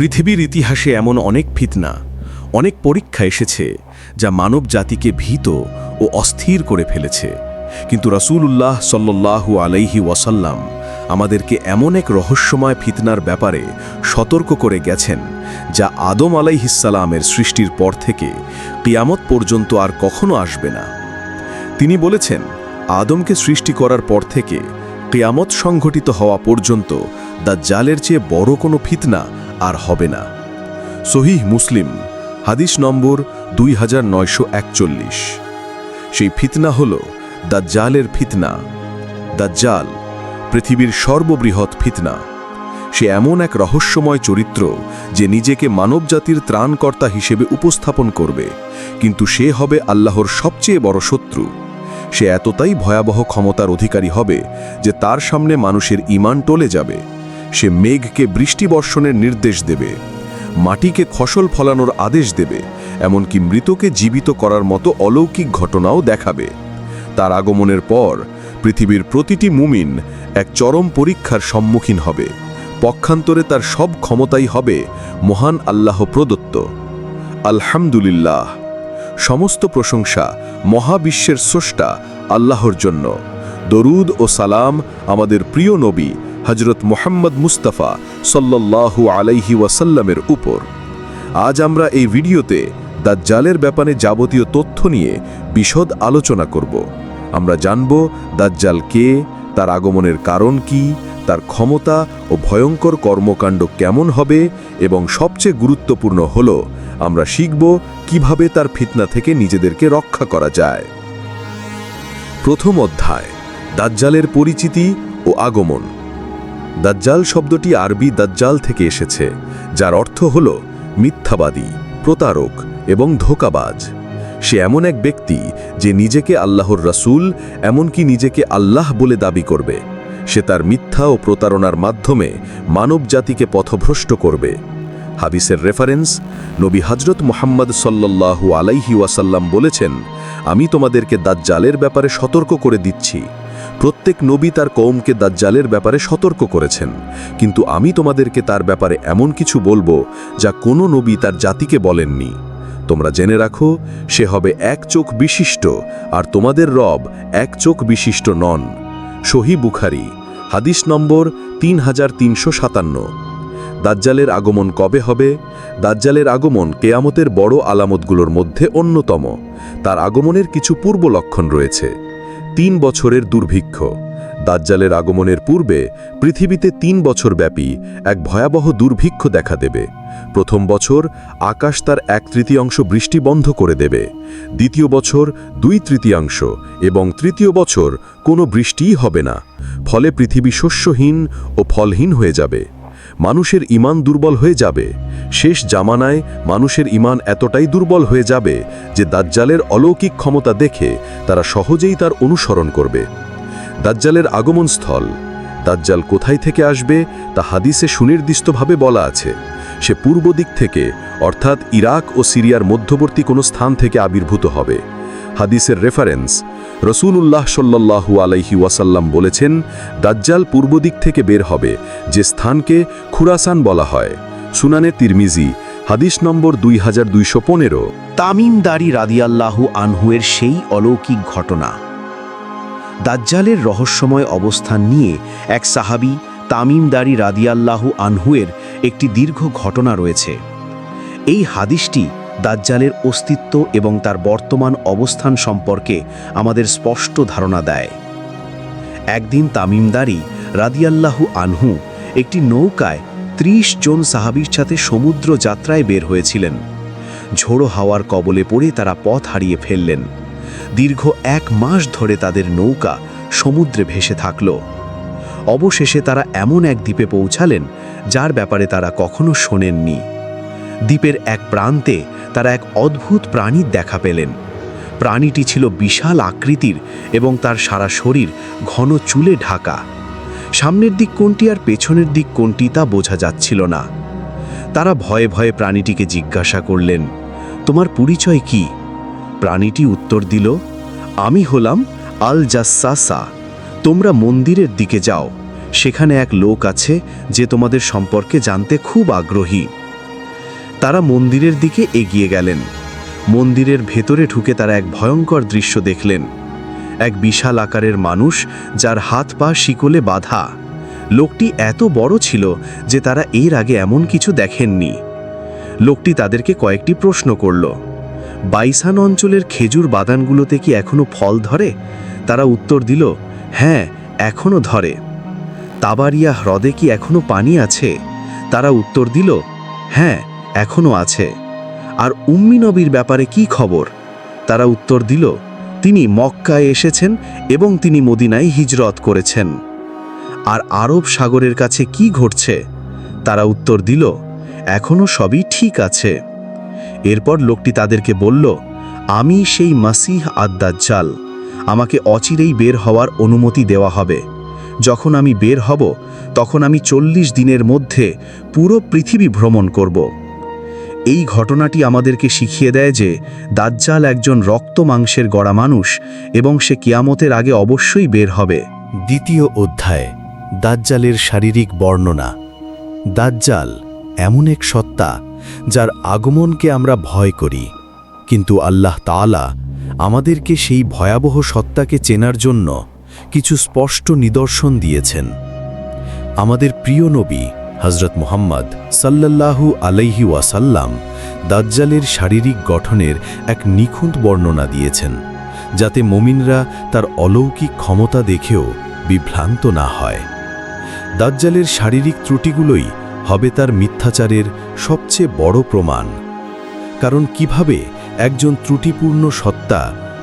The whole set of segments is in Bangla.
পৃথিবীর ইতিহাসে এমন অনেক ফিতনা, অনেক পরীক্ষা এসেছে যা মানব জাতিকে ভীত ও অস্থির করে ফেলেছে। কিন্তু রাসূলুল্লাহ সাল্লাল্লাহু আলাইহি ওয়াসাল্লাম আমাদেরকে এমন এক রহস্যময় ফিতনার ব্যাপারে সতর্ক করে গেছেন, যা আদম আলাইহিস্সালামের সৃষ্টির পর থেকে কিয়ামত পর্যন্ত আর কখনো আসবে না। তিনি বলেছেন, আদমকে সৃষ্টি করার পর থেকে কেয়ামত সংঘটিত হওয়া পর্যন্ত দা জালের চেয়ে বড় কোনো ফিতনা আর হবে না। সহিহ মুসলিম, হাদিস নম্বর দুই হাজার নয়শো একচল্লিশ। সেই ফিতনা হল দা জালের ফিতনা। দা জাল পৃথিবীর সর্ববৃহৎ ফিতনা। সে এমন এক রহস্যময় চরিত্র যে নিজেকে মানবজাতির ত্রাণকর্তা হিসেবে উপস্থাপন করবে, কিন্তু সে হবে আল্লাহর সবচেয়ে বড় শত্রু। সে এতটাই ভয়াবহ ক্ষমতার অধিকারী হবে যে তার সামনে মানুষের ইমান টলে যাবে। সে মেঘকে বৃষ্টি বর্ষণের নির্দেশ দেবে, মাটিকে ফসল ফলানোর আদেশ দেবে, এমনকি মৃতকে জীবিত করার মতো অলৌকিক ঘটনাও দেখাবে। তার আগমনের পর পৃথিবীর প্রতিটি মুমিন এক চরম পরীক্ষার সম্মুখীন হবে। পক্ষান্তরে তার সব ক্ষমতাই হবে মহান আল্লাহ প্রদত্ত আলহামদুলিল্লাহ। সমস্ত প্রশংসা মহাবিশ্বের স্রষ্টা আল্লাহর জন্য। দরুদ ও সালাম আমাদের প্রিয় নবী হজরত মোহাম্মদ মুস্তাফা সল্লাল্লাহু আলাইহি ওয়াসাল্লামের উপর। আজ আমরা এই ভিডিওতে দাজ্জালের ব্যাপারে যাবতীয় তথ্য নিয়ে বিশদ আলোচনা করব। আমরা জানব দাজ্জাল কে, তার আগমনের কারণ কি, তার ক্ষমতা ও ভয়ঙ্কর কর্মকাণ্ড কেমন হবে এবং সবচেয়ে গুরুত্বপূর্ণ হল আমরা শিখব কীভাবে তার ফিতনা থেকে নিজেদেরকে রক্ষা করা যায়। প্রথম অধ্যায়, দাজ্জালের পরিচিতি ও আগমন। দাজ্জাল শব্দটি আরবি দাজ্জাল থেকে এসেছে, যার অর্থ হল মিথ্যাবাদী, প্রতারক এবং ধোকাবাজ। সে এমন এক ব্যক্তি যে নিজেকে আল্লাহর রাসূল এমনকি নিজেকে আল্লাহ বলে দাবি করবে। সে তার মিথ্যা ও প্রতারণার মাধ্যমে মানব জাতিকে পথভ্রষ্ট করবে। হাবিসের রেফারেন্স নবী হজরত মোহাম্মদ সাল্লাল্লাহু আলাইহি ওয়াসাল্লাম বলেছেন, আমি তোমাদেরকে দাজ্জালের ব্যাপারে সতর্ক করে দিচ্ছি। প্রত্যেক নবী তার কৌমকে দাজ্জালের ব্যাপারে সতর্ক করেছেন। কিন্তু আমি তোমাদেরকে তার ব্যাপারে এমন কিছু বলব, যা কোনো নবী তার জাতিকে বলেননি। তোমরা জেনে রাখো, সে হবে এক চোখ বিশিষ্ট, আর তোমাদের রব এক চোখ বিশিষ্ট নন। সহি বুখারি, হাদিস নম্বর তিন হাজার তিনশো সাতান্ন। দাজ্জালের আগমন কবে হবে? দাজ্জালের আগমন কেয়ামতের বড় আলামতগুলোর মধ্যে অন্যতম। তার আগমনের কিছু পূর্ব লক্ষণ রয়েছে। তিন বছরের দুর্ভিক্ষ। দাজ্জালের আগমনের পূর্বে পৃথিবীতে তিন বছর ব্যাপী এক ভয়াবহ দুর্ভিক্ষ দেখা দেবে। প্রথম বছর আকাশ তার এক তৃতীয়াংশ বৃষ্টি বন্ধ করে দেবে। দ্বিতীয় বছর দুই তৃতীয়াংশ এবং তৃতীয় বছর কোনো বৃষ্টিই হবে না। ফলে পৃথিবী শস্যহীন ও ফলহীন হয়ে যাবে। মানুষের ইমান দুর্বল হয়ে যাবে। শেষ জামানায় মানুষের ইমান এতটাই দুর্বল হয়ে যাবে যে দাজ্জালের অলৌকিক ক্ষমতা দেখে তারা সহজেই তার অনুসরণ করবে। দাজ্জালের আগমনস্থল, দাজ্জাল কোথায় থেকে আসবে তা হাদিসে সুনির্দিষ্টভাবে বলা আছে। সে পূর্ব দিক থেকে, অর্থাৎ ইরাক ও সিরিয়ার মধ্যবর্তী কোনো স্থান থেকে আবির্ভূত হবে। হাদিসের রেফারেন্স রসুলুল্লাহ সাল্লাহু আলাইহি ওয়াসাল্লাম বলেছেন, দাজ্জাল পূর্ব দিক থেকে বের হবে, যে স্থানকে খুরাসান বলা হয়। সুনানে তিরমিজি, হাদিস নম্বর দুই হাজার দুইশো পনেরো। তামিমদারি রাদিয়াল্লাহু আনহুয়ের সেই অলৌকিক ঘটনা। দাজ্জালের রহস্যময় অবস্থান নিয়ে এক সাহাবি তামিমদারি রাদিয়াল্লাহু আনহুয়ের একটি দীর্ঘ ঘটনা রয়েছে। এই হাদিসটি দাজ্জালের অস্তিত্ব এবং তার বর্তমান অবস্থান সম্পর্কে আমাদের স্পষ্ট ধারণা দেয়। একদিন তামিমদারি রাদিয়াল্লাহু আনহু একটি নৌকায় ত্রিশ জন সাহাবির সাথে সমুদ্র যাত্রায় বের হয়েছিলেন। ঝোড়ো হাওয়ার কবলে পড়ে তারা পথ হারিয়ে ফেললেন। দীর্ঘ এক মাস ধরে তাদের নৌকা সমুদ্রে ভেসে থাকল। অবশেষে তারা এমন এক দ্বীপে পৌঁছালেন, যার ব্যাপারে তারা কখনো শোনেননি। দ্বীপের এক প্রান্তে তারা এক অদ্ভুত প্রাণীর দেখা পেলেন। প্রাণীটি ছিল বিশাল আকৃতির এবং তার সারা শরীর ঘন চুলে ঢাকা। সামনের দিক কোনটি আর পেছনের দিক কোনটি তা বোঝা যাচ্ছিল না। তারা ভয়ে ভয়ে প্রাণীটিকে জিজ্ঞাসা করলেন, তোমার পরিচয় কি? প্রাণীটি উত্তর দিল, আমি হলাম আল জাসাসা তোমরা মন্দিরের দিকে যাও। সেখানে এক লোক আছে যে তোমাদের সম্পর্কে জানতে খুব আগ্রহী। তারা মন্দিরের দিকে এগিয়ে গেলেন। মন্দিরের ভেতরে ঢুকে তারা এক ভয়ঙ্কর দৃশ্য দেখলেন। এক বিশাল আকারের মানুষ, যার হাত পা শিকলে বাঁধা। লোকটি এত বড় ছিল যে তারা এর আগে এমন কিছু দেখেননি। লোকটি তাদেরকে কয়েকটি প্রশ্ন করল, বাইসান অঞ্চলের খেজুর বাগানগুলোতে কি এখনও ফল ধরে? তারা উত্তর দিল হ্যাঁ এখনও ধরে। তাবারিয়া হ্রদে কি এখনও পানি আছে? তারা উত্তর দিল হ্যাঁ এখনও আছে। আর উম্মি নবীর ব্যাপারে কি খবর? তারা উত্তর দিল, তিনি মক্কায় এসেছেন এবং তিনি মদিনায় হিজরত করেছেন। আর আরব সাগরের কাছে কি ঘটছে? তারা উত্তর দিল, এখনও সবই ঠিক আছে। এরপর লোকটি তাদেরকে বলল, আমি সেই মাসিহ আদ্দাজ্জাল। আমাকে অচিরেই বের হওয়ার অনুমতি দেওয়া হবে। যখন আমি বের হব, তখন আমি চল্লিশ দিনের মধ্যে পুরো পৃথিবী ভ্রমণ করব। এই ঘটনাটি আমাদেরকে শিখিয়ে দেয় যে দাজ্জাল একজন রক্ত মাংসের গড়া মানুষ এবং সে কিয়ামতের আগে অবশ্যই বের হবে। দ্বিতীয় অধ্যায়, দাজ্জালের শারীরিক বর্ণনা। দাজ্জাল এমন এক সত্তা যার আগমনকে আমরা ভয় করি। কিন্তু আল্লাহ তাআলা আমাদেরকে সেই ভয়াবহ সত্তাকে চেনার জন্য কিছু স্পষ্ট নিদর্শন দিয়েছেন। আমাদের প্রিয় নবী হজরত মুহাম্মদ সাল্লাল্লাহু আলাইহি ওয়াসাল্লাম দাজ্জালের শারীরিক গঠনের এক নিখুঁত বর্ণনা দিয়েছেন, যাতে মমিনরা তার অলৌকিক ক্ষমতা দেখেও বিভ্রান্ত না হয়। দাজ্জালের শারীরিক ত্রুটিগুলোই হবে তার মিথ্যাচারের সবচেয়ে বড় প্রমাণ। কারণ কীভাবে একজন ত্রুটিপূর্ণ সত্তা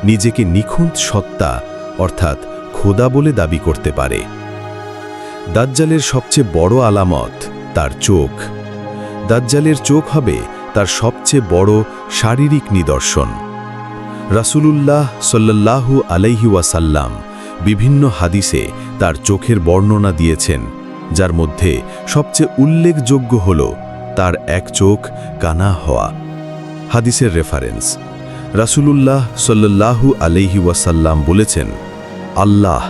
নিজেকে নিখুঁত সত্তা, অর্থাৎ খোদা বলে দাবি করতে পারে? দাজ্জালের সবচেয়ে বড় আলামত তার চোখ। দাজ্জালের চোখ হবে তার সবচেয়ে বড় শারীরিক নিদর্শন। রাসূলুল্লাহ সাল্লাল্লাহু আলাইহি ওয়াসাল্লাম বিভিন্ন হাদিসে তার চোখের বর্ণনা দিয়েছেন, যার মধ্যে সবচেয়ে উল্লেখযোগ্য হল তার এক চোখ কানা হওয়া। হাদিসের রেফারেন্স রাসূলুল্লাহ সাল্লাল্লাহু আলাইহি ওয়াসাল্লাম বলেছেন, আল্লাহ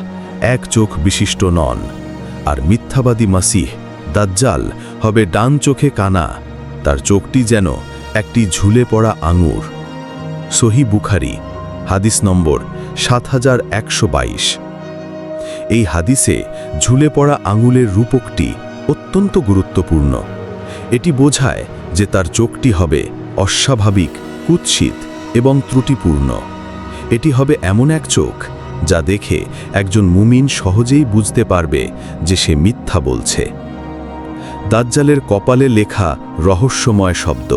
এক চোখ বিশিষ্ট নন আর মিথ্যাবাদী মাসিহ, দাজ্জাল, হবে ডান চোখে কানা, তার চোখটি যেন একটি ঝুলে পড়া আঙুর। সহি বুখারি, হাদিস নম্বর সাত হাজার একশো বাইশ। এই হাদিসে ঝুলে পড়া আঙুলের রূপকটি অত্যন্ত গুরুত্বপূর্ণ। এটি বোঝায় যে তার চোখটি হবে অস্বাভাবিক, কুৎসিত এবং ত্রুটিপূর্ণ। এটি হবে এমন এক চোখ যা দেখে একজন মুমিন সহজেই বুঝতে পারবে যে সে মিথ্যা বলছে। দাজ্জালের কপালে লেখা রহস্যময় শব্দ।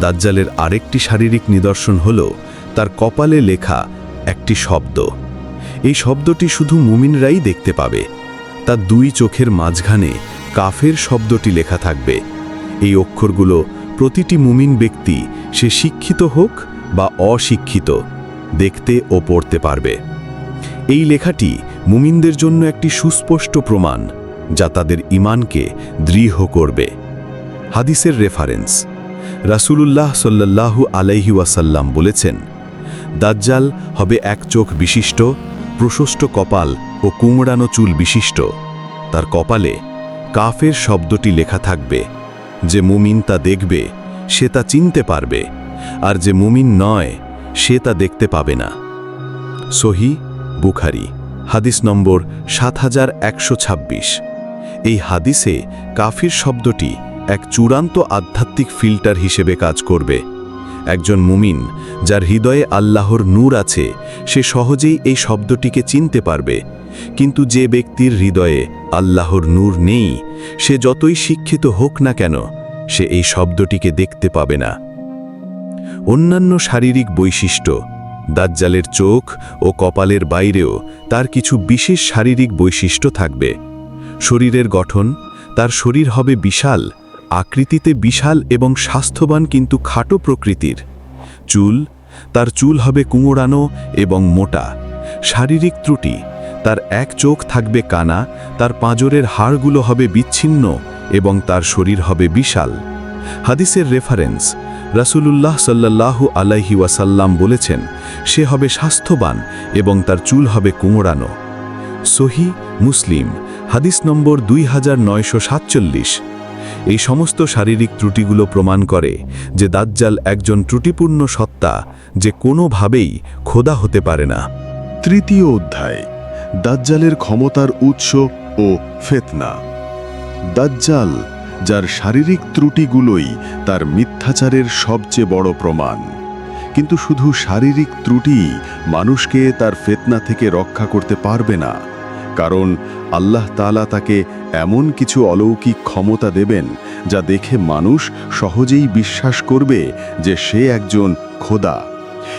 দাজ্জালের আরেকটি শারীরিক নিদর্শন হল তার কপালে লেখা একটি শব্দ। এই শব্দটি শুধু মুমিনরাই দেখতে পাবে। তার দুই চোখের মাঝখানে কাফের শব্দটি লেখা থাকবে। এই অক্ষরগুলো প্রতিটি মুমিন ব্যক্তি সে শিক্ষিত হোক বা অশিক্ষিত, দেখতে ও পড়তে পারবে। এই লেখাটি মুমিনদের জন্য একটি সুস্পষ্ট প্রমাণ, যা তাদের ইমানকে দৃঢ় করবে। হাদিসের রেফারেন্স রাসূলুল্লাহ সাল্লাল্লাহু আলাইহি ওয়াসাল্লাম বলেছেন, দাজ্জাল হবে এক চোখ বিশিষ্ট, প্রশস্ত কপাল ও কুমড়ানো চুল বিশিষ্ট। তার কপালে কাফের শব্দটি লেখা থাকবে, যে মুমিন তা দেখবে, সে তা চিনতে পারবে, আর যে মুমিন নয়, সে তা দেখতে পাবে না। সহি বুখারি, হাদিস নম্বর সাত হাজার একশো ছাব্বিশ। এই হাদিসে কাফির শব্দটি এক চূড়ান্ত আধ্যাত্মিক ফিল্টার হিসেবে কাজ করবে। একজন মুমিন যার হৃদয়ে আল্লাহর নূর আছে, সে সহজেই এই শব্দটিকে চিনতে পারবে। কিন্তু যে ব্যক্তির হৃদয়ে আল্লাহর নূর নেই, সে যতই শিক্ষিত হোক না কেন, সে এই শব্দটিকে দেখতে পাবে না। অন্যান্য শারীরিক বৈশিষ্ট্য দাজ্জালের চোখ ও কপালের বাইরেও তার কিছু বিশেষ শারীরিক বৈশিষ্ট্য থাকবে। শরীরের গঠন, তার শরীর হবে বিশাল, আকৃতিতে বিশাল এবং স্বাস্থ্যবান কিন্তু খাটো প্রকৃতির। চুল, তার চুল হবে কুঁড়ানো এবং মোটা। শারীরিক ত্রুটি, তার এক চোখ থাকবে কানা, তার পাঁজরের হাড়গুলো হবে বিচ্ছিন্ন এবং তার শরীর হবে বিশাল। হাদিসের রেফারেন্স রাসূলুল্লাহ সাল্লাল্লাহু আলাইহি ওয়াসাল্লাম বলেছেন, সে হবে স্বাস্থ্যবান এবং তার চুল হবে কুঁড়ানো সহি মুসলিম, হাদিস নম্বর দুই হাজার নয়শো সাতচল্লিশ। এই সমস্ত শারীরিক ত্রুটিগুলো প্রমাণ করে যে দাজ্জাল একজন ত্রুটিপূর্ণ সত্তা যে কোনোভাবেই খোদা হতে পারে না। তৃতীয় অধ্যায়, দাজ্জালের ক্ষমতার উৎস ও ফেতনা। দাজ্জাল যার শারীরিক ত্রুটিগুলোই তার মিথ্যাচারের সবচেয়ে বড় প্রমাণ। কিন্তু শুধু শারীরিক ত্রুটি মানুষকে তার ফেতনা থেকে রক্ষা করতে পারবে না, কারণ আল্লাহ তাআলা তাকে এমন কিছু অলৌকিক ক্ষমতা দেবেন যা দেখে মানুষ সহজেই বিশ্বাস করবে যে সে একজন খোদা।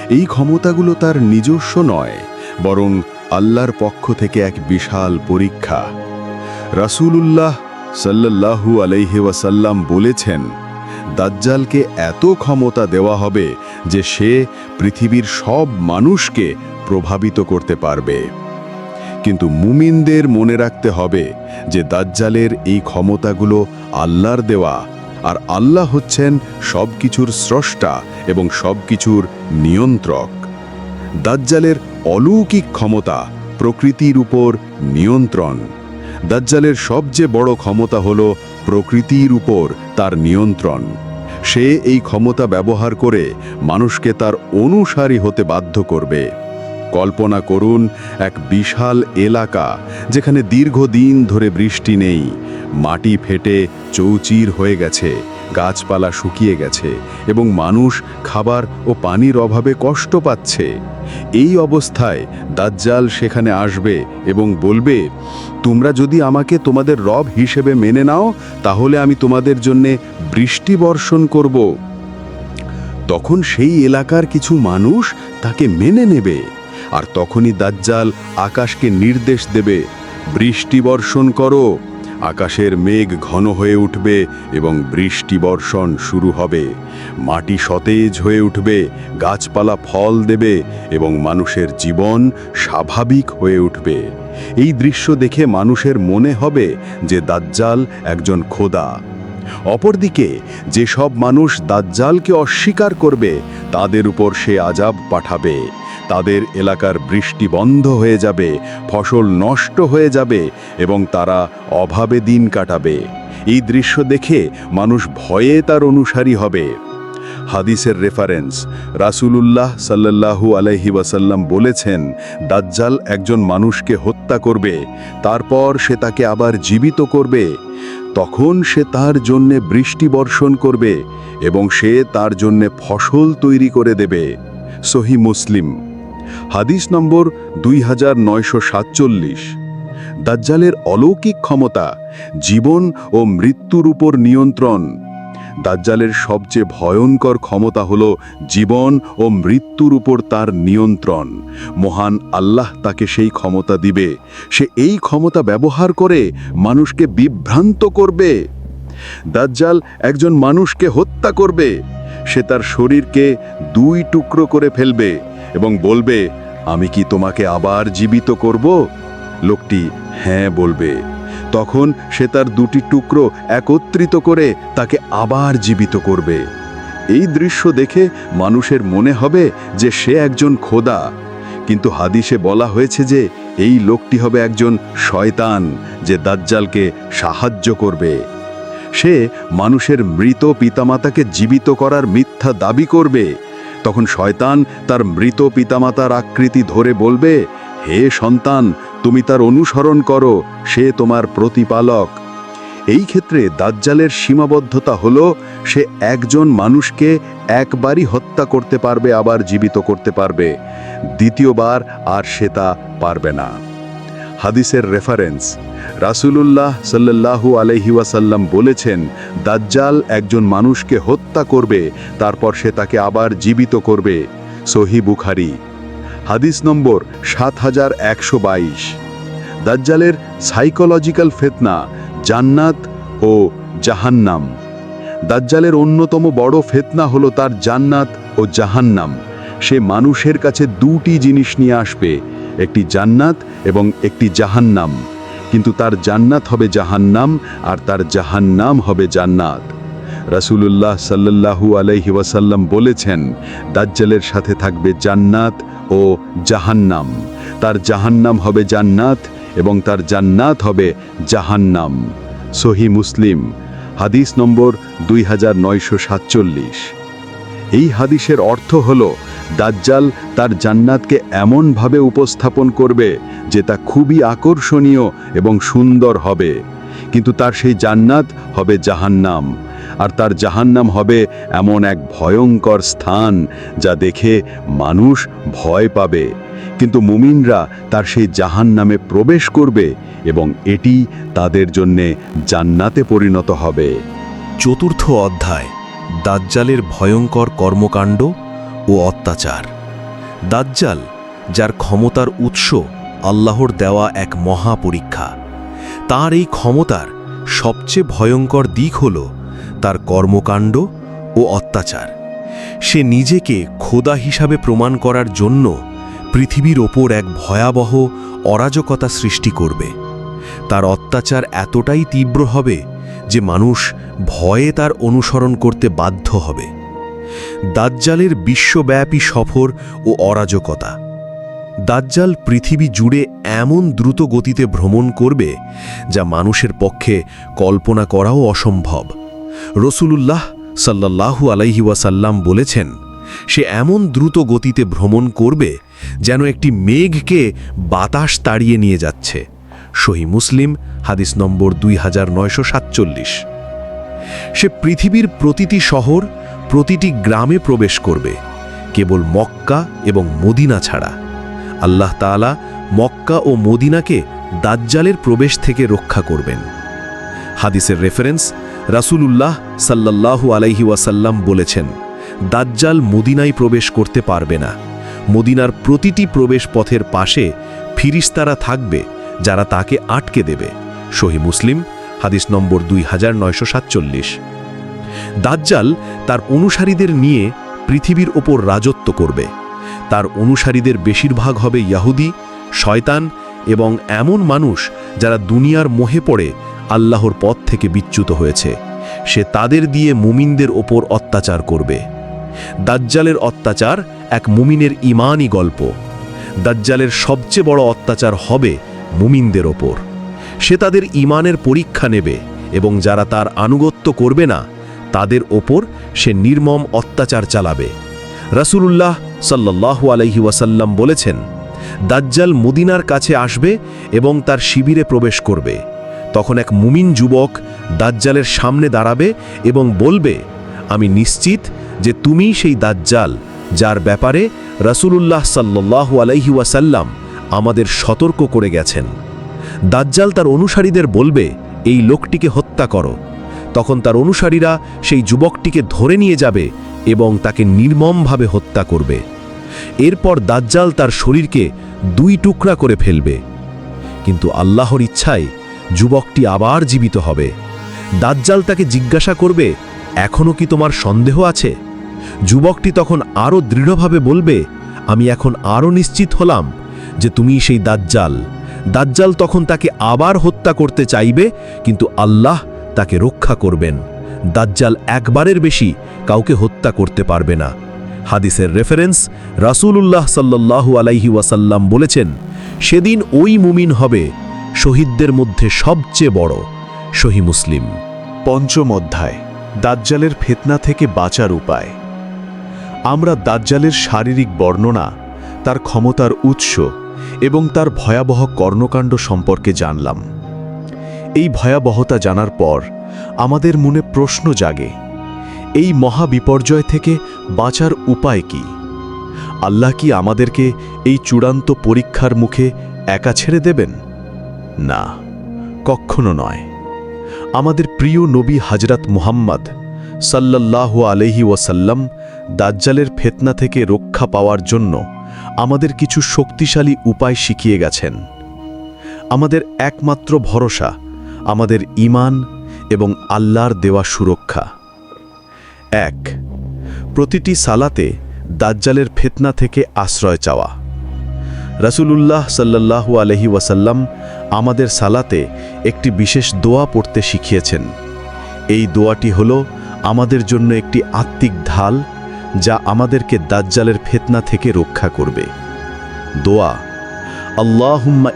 এই ক্ষমতাগুলো তার নিজস্ব নয়, বরং আল্লাহর পক্ষ থেকে এক বিশাল পরীক্ষা। রাসূলুল্লাহ সাল্লাল্লাহু আলাইহি ওয়াসাল্লাম বলেছেন, দাজ্জালকে এত ক্ষমতা দেওয়া হবে যে সে পৃথিবীর সব মানুষকে প্রভাবিত করতে পারবে। কিন্তু মুমিনদের মনে রাখতে হবে যে দাজ্জালের এই ক্ষমতাগুলো আল্লাহর দেওয়া, আর আল্লাহ হচ্ছেন সবকিছুর স্রষ্টা এবং সবকিছুর নিয়ন্ত্রক। দাজ্জালের অলৌকিক ক্ষমতা প্রকৃতির উপর নিয়ন্ত্রণ। দাজ্জালের সবচেয়ে বড় ক্ষমতা হল প্রকৃতির উপর তার নিয়ন্ত্রণ। সে এই ক্ষমতা ব্যবহার করে মানুষকে তার অনুসারী হতে বাধ্য করবে। কল্পনা করুন, এক বিশাল এলাকা যেখানে দীর্ঘদিন ধরে বৃষ্টি নেই, মাটি ফেটে চৌচির হয়ে গেছে। গাছপালা শুকিয়ে গেছে এবং মানুষ খাবার ও পানির অভাবে কষ্ট পাচ্ছে। এই অবস্থায় দাজ্জাল সেখানে আসবে এবং বলবে, তোমরা যদি আমাকে তোমাদের রব হিসেবে মেনে নাও, তাহলে আমি তোমাদের জন্যে বৃষ্টি বর্ষণ করব। তখন সেই এলাকার কিছু মানুষ তাকে মেনে নেবে আর তখনই দাজ্জাল আকাশকে নির্দেশ দেবে, বৃষ্টি বর্ষণ করো। আকাশের মেঘ ঘন হয়ে উঠবে এবং বৃষ্টি বর্ষণ শুরু হবে। মাটি সতেজ হয়ে উঠবে, গাছপালা ফল দেবে এবং মানুষের জীবন স্বাভাবিক হয়ে উঠবে। এই দৃশ্য দেখে মানুষের মনে হবে যে দাজ্জাল একজন খোদা। অপরদিকে, যেসব মানুষ দাজ্জালকে অস্বীকার করবে, তাদের উপর সে আজাব পাঠাবে। তাদের এলাকার বৃষ্টি বন্ধ হয়ে যাবে, ফসল নষ্ট হয়ে যাবে এবং তারা অভাবে দিন কাটাবে। এই দৃশ্য দেখে মানুষ ভয়ে তার অনুসারী হবে। হাদিসের রেফারেন্স রাসূলুল্লাহ সাল্লাল্লাহু আলাইহি ওয়াসাল্লাম বলেছেন, দাজ্জাল একজন মানুষকে হত্যা করবে, তারপর সে তাকে আবার জীবিত করবে। তখন সে তার জন্যে বৃষ্টি বর্ষণ করবে এবং সে তার জন্যে ফসল তৈরি করে দেবে। সহি মুসলিম হাদিস নম্বর দুই হাজার নয়শো সাতচল্লিশ। দাজ্জালের অলৌকিক ক্ষমতা, জীবন ও মৃত্যুর উপর নিয়ন্ত্রণ। দাজ্জালের সবচেয়ে ভয়ঙ্কর ক্ষমতা হল জীবন ও মৃত্যুর উপর তার নিয়ন্ত্রণ। মহান আল্লাহ তাকে সেই ক্ষমতা দিবে। সে এই ক্ষমতা ব্যবহার করে মানুষকে বিভ্রান্ত করবে। দাজ্জাল একজন মানুষকে হত্যা করবে। সে তার শরীরকে দুই টুকরো করে ফেলবে। এবং বলবে, আমি কি তোমাকে আবার জীবিত করব? লোকটি হ্যাঁ বলবে। তখন সে তার দুটি টুকরো একত্রিত করে তাকে আবার জীবিত করবে। এই দৃশ্য দেখে মানুষের মনে হবে যে সে একজন খোদা। কিন্তু হাদিসে বলা হয়েছে যে এই লোকটি হবে একজন শয়তান যে দাজ্জালকে সাহায্য করবে। সে মানুষের মৃত পিতামাতাকে জীবিত করার মিথ্যা দাবি করবে। তখন শয়তান তার মৃত পিতামাতার আকৃতি ধরে বলবে, হে সন্তান, তুমি তার অনুসরণ করো, সে তোমার প্রতিপালক। এই ক্ষেত্রে দাজ্জালের সীমাবদ্ধতা হল, সে একজন মানুষকে একবারই হত্যা করতে পারবে, আবার জীবিত করতে পারবে। দ্বিতীয়বার আর সে তা পারবে না। হাদিসের রেফারেন্স রাসূলুল্লাহ সাল্লাল্লাহু আলাইহি ওয়াসাল্লাম বলেছেন, দাজ্জাল একজন মানুষকে হত্যা করবে, তারপর সে তাকে আবার জীবিত করবে। সহি বুখারি। হাদিস নম্বর সাত হাজার একশো বাইশ। দাজ্জালের সাইকোলজিক্যাল ফেতনা জান্নাত ও জাহান্নাম। দাজ্জালের অন্যতম বড় ফেতনা হলো তার জান্নাত ও জাহান্নাম। সে মানুষের কাছে দুটি জিনিস নিয়ে আসবে একটি জান্নাত এবং একটি জাহান্নাম। কিন্তু তার জান্নাত হবে জাহান্নাম আর তার জাহান্নাম হবে জান্নাত। রাসূলুল্লাহ সাল্লাল্লাহু আলাইহি ওয়াসাল্লাম বলেছেন, দাজ্জালের সাথে থাকবে জান্নাত ও জাহান্নাম। তার জাহান্নাম হবে জান্নাত এবং তার জান্নাত হবে জাহান্নাম। সহি মুসলিম, হাদিস নম্বর দুই হাজার নয়শো সাতচল্লিশ। এই হাদিসের অর্থ হল দাজ্জাল তার জান্নাতকে এমনভাবে উপস্থাপন করবে যে তা খুবই আকর্ষণীয় এবং সুন্দর হবে। কিন্তু তার সেই জান্নাত হবে জাহান্নাম, আর তার জাহান্নাম হবে এমন এক ভয়ঙ্কর স্থান যা দেখে মানুষ ভয় পাবে। কিন্তু মুমিনরা তার সেই জাহান্নামে প্রবেশ করবে এবং এটি তাদের জন্যে জান্নাতে পরিণত হবে। চতুর্থ অধ্যায়, দাজ্জালের ভয়ঙ্কর কর্মকাণ্ড ও অত্যাচার। দাজ্জাল, যার ক্ষমতার উৎস আল্লাহর দেওয়া এক মহা পরীক্ষা তার এই ক্ষমতার সবচেয়ে ভয়ঙ্কর দিক হল তার কর্মকাণ্ড ও অত্যাচার। সে নিজেকে খোদা হিসাবে প্রমাণ করার জন্য পৃথিবীর ওপর এক ভয়াবহ অরাজকতা সৃষ্টি করবে। তার অত্যাচার এতটাই তীব্র হবে যে মানুষ ভয়ে তার অনুসরণ করতে বাধ্য হবে। দাজ্জালের বিশ্বব্যাপী সফর ও অরাজকতা। দাজ্জাল পৃথিবী জুড়ে এমন দ্রুত গতিতে ভ্রমণ করবে যা মানুষের পক্ষে কল্পনা করাও অসম্ভব। রসুলুল্লাহ সাল্লাল্লাহু আলাইহি ওয়াসাল্লাম বলেছেন, সে এমন দ্রুত গতিতে ভ্রমণ করবে যেন একটি মেঘকে বাতাস তাড়িয়ে নিয়ে যাচ্ছে। সহি মুসলিম, হাদিস নম্বর দুই হাজার নয়শো সাতচল্লিশ। সে পৃথিবীর প্রতিটি শহর প্রতিটি গ্রামে প্রবেশ করবে, কেবল মক্কা এবং মদিনা ছাড়া। আল্লাহ তাআলা মক্কা ও মদিনাকে দাজ্জালের প্রবেশ থেকে রক্ষা করবেন। হাদিসের রেফারেন্স রাসূলুল্লাহ সাল্লাল্লাহু আলাইহি ওয়াসাল্লাম বলেছেন, দাজ্জাল মদিনায় প্রবেশ করতে পারবে না। মদিনার প্রতিটি প্রবেশ পথের পাশে ফিরিস্তারা থাকবে, যারা তাকে আটকে দেবে। সহি মুসলিম, হাদিস নম্বর দুই হাজার নয়শো সাতচল্লিশ। দাজ্জাল তার অনুসারীদের নিয়ে পৃথিবীর ওপর রাজত্ব করবে। তার অনুসারীদের বেশিরভাগ হবে ইয়াহুদি, শয়তান এবং এমন মানুষ যারা দুনিয়ার মোহে পড়ে আল্লাহর পথ থেকে বিচ্যুত হয়েছে। সে তাদের দিয়ে মুমিনদের ওপর অত্যাচার করবে। দাজ্জালের অত্যাচার এক মুমিনের ইমানই গল্প। দাজ্জালের সবচেয়ে বড় অত্যাচার হবে মুমিনদের ওপর। সে তাদের ইমানের পরীক্ষা নেবে এবং যারা তার আনুগত্য করবে না তাদের ওপর সে নির্মম অত্যাচার চালাবে। রাসূলুল্লাহ সাল্লাল্লাহু আলাইহি ওয়াসাল্লাম বলেছেন, দাজ্জাল মদিনার কাছে আসবে এবং তার শিবিরে প্রবেশ করবে। তখন এক মুমিন যুবক দাজ্জালের সামনে দাঁড়াবে এবং বলবে, আমি নিশ্চিত যে তুমি সেই দাজ্জাল যার ব্যাপারে রাসূলুল্লাহ সাল্লাল্লাহু আলাইহি ওয়াসাল্লাম আমাদের সতর্ক করে গেছেন। দাজ্জাল তার অনুসারীদের বলবে, এই লোকটিকে হত্যা করো। তখন তার অনুসারীরা সেই যুবকটিকে ধরে নিয়ে যাবে এবং তাকে নির্মমভাবে হত্যা করবে। এরপর দাজ্জাল তার শরীরকে দুই টুকরা করে ফেলবে। কিন্তু আল্লাহর ইচ্ছায় যুবকটি আবার জীবিত হবে। দাজ্জাল তাকে জিজ্ঞাসা করবে এখনও কি তোমার সন্দেহ আছে? যুবকটি তখন আরও দৃঢ়ভাবে বলবে, আমি এখন আরও নিশ্চিত হলাম যে তুমি সেই দাজ্জাল। দাজ্জাল তখন তাকে আবার হত্যা করতে চাইবে, কিন্তু আল্লাহ তাকে রক্ষা করবেন। দাজ্জাল একবারের বেশি কাউকে হত্যা করতে পারবে না। হাদিসের রেফারেন্স রাসূলুল্লাহ সাল্লাল্লাহু আলাইহি ওয়াসাল্লাম বলেছেন, সেদিন ওই মুমিন হবে শহীদদের মধ্যে সবচেয়ে বড়। সহি মুসলিম। পঞ্চম অধ্যায়, দাজ্জালের ফেতনা থেকে বাঁচার উপায়। আমরা দাজ্জালের শারীরিক বর্ণনা, তার ক্ষমতার উৎস এবং তার ভয়াবহ কর্ণকাণ্ড সম্পর্কে জানলাম। এই ভয়াবহতা জানার পর আমাদের মনে প্রশ্ন জাগে, এই মহা বিপর্যয় থেকে বাঁচার উপায় কি? আল্লাহ কি আমাদেরকে এই চূড়ান্ত পরীক্ষার মুখে একা ছেড়ে দেবেন? না কখনো নয়। আমাদের প্রিয় নবী হজরত মুহাম্মদ সাল্লাল্লাহ আলহি ওয়াসাল্লাম দাজ্জালের ফেতনা থেকে রক্ষা পাওয়ার জন্য আমাদের কিছু শক্তিশালী উপায় শিখিয়ে গেছেন। আমাদের একমাত্র ভরসা আমাদের ইমান এবং আল্লাহর দেওয়া সুরক্ষা। এক, প্রতিটি সালাতে দাজ্জালের ফেতনা থেকে আশ্রয় চাওয়া। রাসূলুল্লাহ সাল্লাল্লাহু আলহি ওয়াসাল্লাম আমাদের সালাতে একটি বিশেষ দোয়া পড়তে শিখিয়েছেন। এই দোয়াটি হল আমাদের জন্য একটি আত্মিক ঢাল যা আমাদেরকে দাজ্জালের ফেতনা থেকে রক্ষা করবে। দোয়া আল্লাহুম্মা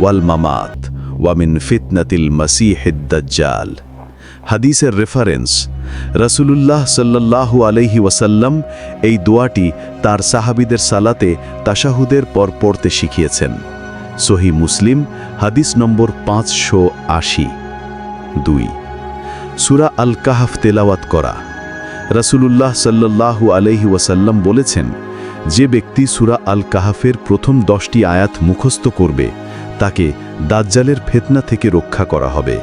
ওয়াল মামাত হাদিসের রেফারেন্স রসুলুল্লাহ সাল্লাল্লাহু আলাইহি ওয়াসাল্লাম এই দোয়াটি তার সাহাবিদের সালাতে তাশাহুদের পর পড়তে শিখিয়েছেন। সহি মুসলিম, হাদিস নম্বর পাঁচশো আশি। দুই, সুরা আল কাহাফ তেলাওয়াত করা। রসুলুল্লাহ সাল্লাল্লাহু আলাইহি ওয়াসাল্লাম বলেছেন, যে ব্যক্তি সুরা আল কাহাফের প্রথম দশটি আয়াত মুখস্থ করবে, তাকে দাজ্জালের ফেতনা থেকে রক্ষা করা হবে।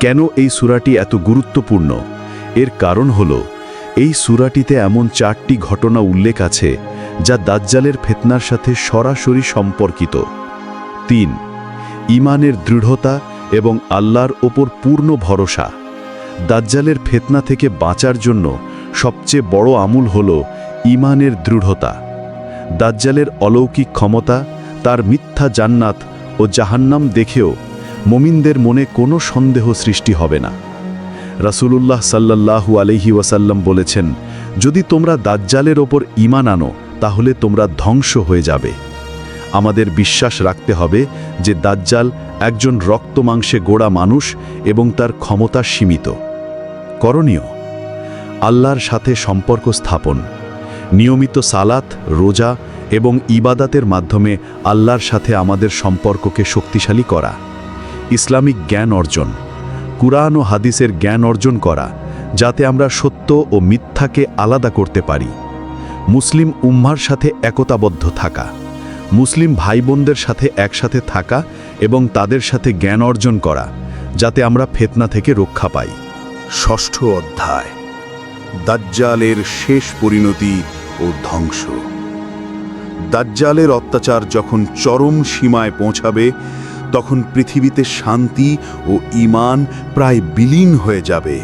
কেন এই সুরাটি এত গুরুত্বপূর্ণ? এর কারণ হল, এই সুরাটিতে এমন চারটি ঘটনা উল্লেখ আছে, যা দাজ্জালের ফেতনার সাথে সরাসরি সম্পর্কিত। তিন ইমানের দৃঢ়তা এবং আল্লাহর ওপর পূর্ণ ভরসা। দাজ্জালের ফেতনা থেকে বাঁচার জন্য সবচেয়ে বড় আমূল হল ইমানের দৃঢ়তা। দাজ্জালের অলৌকিক ক্ষমতা, তার মিথ্যা জান্নাত ও জাহান্নাম দেখেও মমিনদের মনে কোনো সন্দেহ সৃষ্টি হবে না। রাসূলুল্লাহ সাল্লাল্লাহু আলহি ওয়াসাল্লাম বলেছেন, যদি তোমরা দাজ্জালের ওপর ইমান আনো, তাহলে তোমরা ধ্বংস হয়ে যাবে। আমাদের বিশ্বাস রাখতে হবে যে দাজ্জাল একজন রক্ত মাংসে গোড়া মানুষ এবং তার ক্ষমতা সীমিত। করণীয়, আল্লাহর সাথে সম্পর্ক স্থাপন, নিয়মিত সালাত, রোজা এবং ইবাদাতের মাধ্যমে আল্লাহর সাথে আমাদের সম্পর্ককে শক্তিশালী করা, ইসলামিক জ্ঞান অর্জন, কুরআন ও হাদিসের জ্ঞান অর্জন করা, যাতে আমরা সত্য ও মিথ্যাকে আলাদা করতে পারি, মুসলিম উম্মার সাথে একতাবদ্ধ থাকা। মুসলিম ভাই বোনদের সাথে একসাথে থাকা এবং তাদের সাথে জ্ঞান অর্জন করা, যাতে আমরা ফেতনা থেকে রক্ষা পাই। ষষ্ঠ অধ্যায়। দাজ্জালের শেষ পরিণতি ও ধ্বংস। দাজ্জালের অত্যাচার যখন চরম সীমায় পৌঁছাবে, তখন পৃথিবীতে শান্তি ও ঈমান প্রায় বিলীন হয়ে যাবে।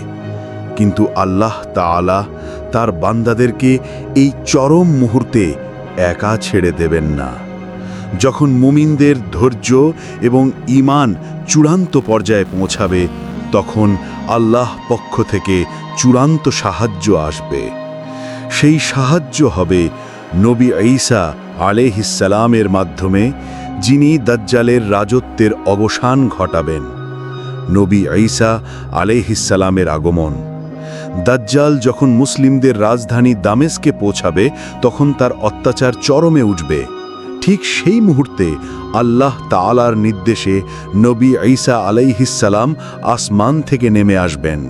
কিন্তু আল্লাহ তাআলা তার বান্দাদেরকে এই চরম মুহূর্তে একা ছেড়ে দেবেন না। যখন মুমিনদের ধৈর্য এবং ঈমান চূড়ান্ত পর্যায়ে পৌঁছাবে, তখন আল্লাহ পক্ষ থেকে চূড়ান্ত সাহায্য আসবে। সেই সাহায্য হবে নবী ঈসা আলেহিসালামের মাধ্যমে, যিনি দাজ্জালের রাজত্বের অবসান ঘটাবেন। নবী ঈসা আলেহিসালামের আগমন। দাজ্জাল যখন মুসলিমদের রাজধানী দামেস্কে পৌঁছাবে, তখন তার অত্যাচার চরমে উঠবে। ঠিক সেই মুহূর্তে আল্লাহ তালার নির্দেশে নবী ঈসা আলাইহিসালাম আসমান থেকে নেমে আসবেন।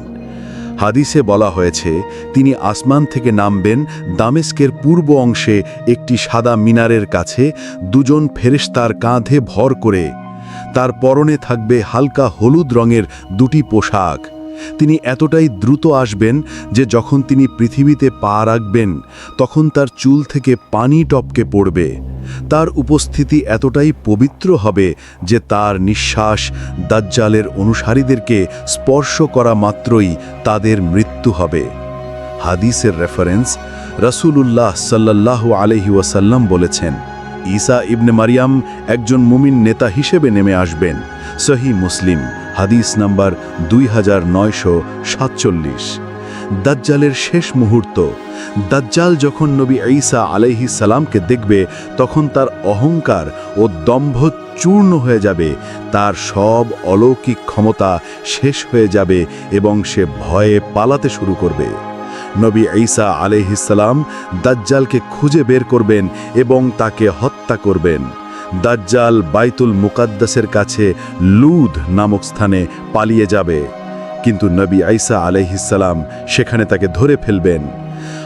হাদিসে বলা হয়েছে, তিনি আসমান থেকে নামবেন দামেস্কের পূর্ব অংশে একটি সাদা মিনারের কাছে, দুজন ফেরেশতার কাঁধে ভর করে। তার পরনে থাকবে হালকা হলুদ রঙের দুটি পোশাক। তিনি এতটাই দ্রুত আসবেন যে যখন তিনি পৃথিবীতে পা রাখবেন, তখন তার চুল থেকে পানি টপকে পড়বে। তার উপস্থিতি এতটাই পবিত্র হবে যে তার নিঃশ্বাস দাজ্জালের অনুসারীদেরকে স্পর্শ করা মাত্রই তাদের মৃত্যু হবে। হাদিসের রেফারেন্স রসুলুল্লাহ সাল্লাল্লাহু আলহি ওয়াসাল্লাম বলেছেন, ঈসা ইবনে মারিয়াম একজন মুমিন নেতা হিসেবে নেমে আসবেন সহি মুসলিম। হাদিস নাম্বার দুই হাজার নয়শো সাতচল্লিশ। দাজ্জালের শেষ মুহূর্ত, দাজ্জাল যখন নবী ঈসা আলাইহি সালামকে দেখবে, তখন তার অহংকার ও দম্ভ চূর্ণ হয়ে যাবে, তার সব অলৌকিক ক্ষমতা শেষ হয়ে যাবে এবং সে ভয়ে পালাতে শুরু করবে। নবী ঈসা আলাইহিসালাম দাজ্জালকে খুঁজে বের করবেন এবং তাকে হত্যা করবেন। দাজ্জাল বাইতুল মুকাদ্দাসের কাছে লুদ নামক স্থানে পালিয়ে যাবে। কিন্তু নবী আইসা আলাইহিসালাম সেখানে তাকে ধরে ফেলবেন।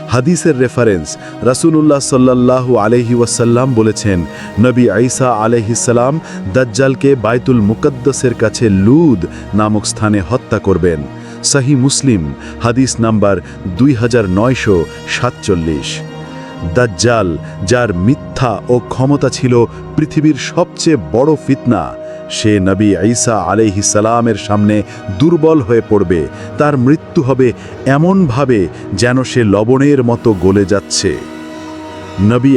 হাদিসের রেফারেন্স রাসূলুল্লাহ সাল্লাল্লাহু আলাইহি ওয়াসাল্লাম বলেছেন, নবী আইসা আলাইহিসালাম দাজ্জালকে বাইতুল মুকদ্দাসের কাছে লুদ নামক স্থানে হত্যা করবেন। সাহি মুসলিম, হাদিস নাম্বার দুই হাজার নয়শো সাতচল্লিশ। দাজ্জাল, যার মিথ্যা ও ক্ষমতা ছিল পৃথিবীর সবচেয়ে বড় ফিতনা, সে নবী ঈসা সালামের সামনে দুর্বল হয়ে পড়বে, তার মৃত্যু হবে এমনভাবে যেন সে লবণের মতো গলে যাচ্ছে। নবী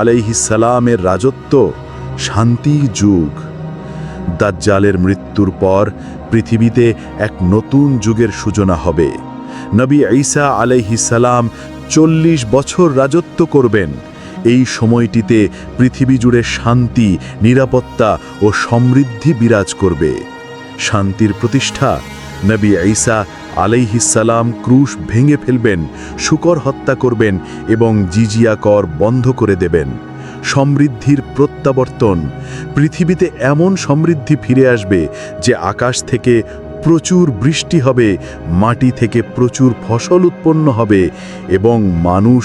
আলাইহি সালামের রাজত্ব, শান্তি যুগ। দাজ্জালের মৃত্যুর পর পৃথিবীতে এক নতুন যুগের সূচনা হবে। নবী ঈসা সালাম চল্লিশ বছর রাজত্ব করবেন। এই সময়টিতে পৃথিবী জুড়ে শান্তি, নিরাপত্তা ও সমৃদ্ধি বিরাজ করবে। শান্তির প্রতিষ্ঠা নবী ঈসা আলাইহিসালাম ক্রুশ ভেঙে ফেলবেন, শুকর হত্যা করবেন এবং জিজিয়া কর বন্ধ করে দেবেন। সমৃদ্ধির প্রত্যাবর্তন, পৃথিবীতে এমন সমৃদ্ধি ফিরে আসবে যে আকাশ থেকে প্রচুর বৃষ্টি হবে, মাটি থেকে প্রচুর ফসল উৎপন্ন হবে এবং মানুষ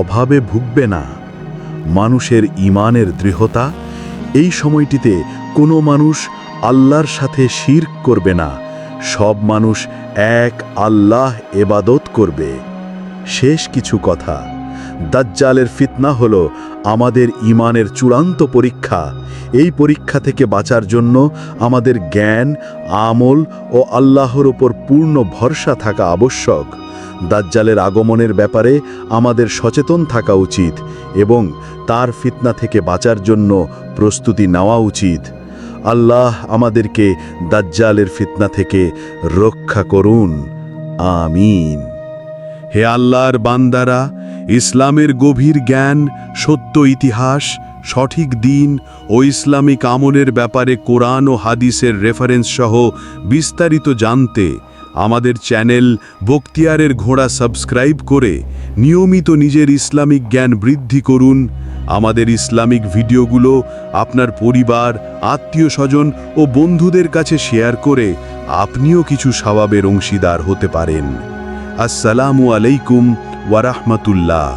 অভাবে ভুগবে না। মানুষের ইমানের দৃঢ়তা, এই সময়টিতে কোনো মানুষ আল্লাহর সাথে শির করবে না, সব মানুষ এক আল্লাহ এবাদত করবে। শেষ কিছু কথা, দাজ্জালের ফিতনা হলো আমাদের ইমানের চূড়ান্ত পরীক্ষা। এই পরীক্ষা থেকে বাঁচার জন্য আমাদের জ্ঞান, আমল ও আল্লাহর ওপর পূর্ণ ভরসা থাকা আবশ্যক। দাজ্জালের আগমনের ব্যাপারে আমাদের সচেতন থাকা উচিত এবং তার ফিতনা থেকে বাঁচার জন্য প্রস্তুতি নেওয়া উচিত। আল্লাহ আমাদেরকে দাজ্জালের ফিতনা থেকে রক্ষা করুন। আমিন। হে আল্লাহর বান্দারা, ইসলামের গভীর জ্ঞান, সত্য ইতিহাস সঠিক দিন ও ইসলামিক আমলের ব্যাপারে কোরআন ও হাদিসের রেফারেন্স সহ বিস্তারিত জানতে আমাদের চ্যানেল বক্তিয়ারের ঘোড়া সাবস্ক্রাইব করে নিয়মিত নিজের ইসলামিক জ্ঞান বৃদ্ধি করুন। আমাদের ইসলামিক ভিডিওগুলো আপনার পরিবার আত্মীয় স্বজন ও বন্ধুদের কাছে শেয়ার করে আপনিও কিছু স্বভাবের অংশীদার হতে পারেন। আসসালামু আলাইকুম ওয়ারাহমাতুল্লাহ